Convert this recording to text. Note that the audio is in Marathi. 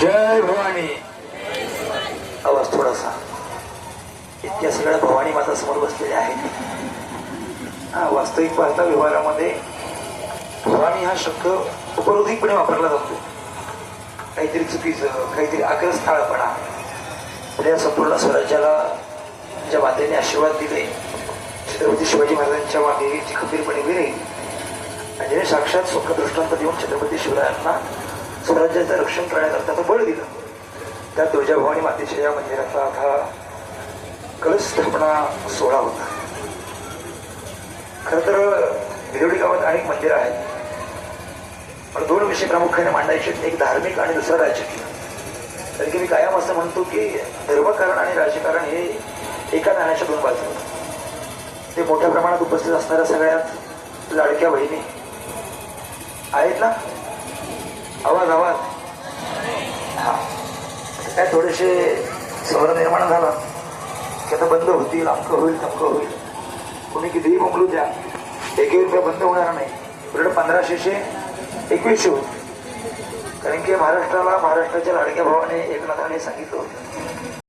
जय भवानी. आवाज थोडासा. इतक्या सगळ्या भवानी माता समोर बसलेल्या आहेत. हा वास्तविक पाहता व्यवहारामध्ये भवानी हा शब्द उपरोधिकपणे वापरला जातो. काहीतरी चुकीचं काहीतरी आग्रस्थाळपणा आपल्या संपूर्ण स्वराज्याला ज्या मातेने आशीर्वाद दिले छत्रपती शिवाजी महाराजांच्या मागे जी खंबीरपणे उभी आणि साक्षात स्वप्न दृष्टांत देऊन छत्रपती शिवरायांना स्वराज्याचं रक्षण करण्याकरता तो बळ दिलं त्या तुळजाभवानी मातेच्या या मंदिराचा आता कलस्थापना सोहळा होता खर तर विरोडी गावात अनेक मंदिर आहेत. पण दोन विषय प्रामुख्याने मांडायचे एक धार्मिक आणि दुसरा राजकीय. कारण की मी कायम असं म्हणतो की धर्मकारण आणि राजकारण हे एका नाण्याच्या दोन बाजू ते मोठ्या प्रमाणात उपस्थित असणाऱ्या सगळ्यात लाडक्या बहिणी आहेत ना? आवाज आवाज. हा. काय थोडेसे स्वर निर्माण झाला. की आता बंद होतील अमकं होईल तमकं होईल. कोणी कितीही मोकलू द्या एकही रुपया बंद होणार नाही. उलट पंधराशेशे एकवीसशे होईल कारण की महाराष्ट्राला महाराष्ट्राच्या लाडक्या भावाने एकनाथाने सांगितलं होतं.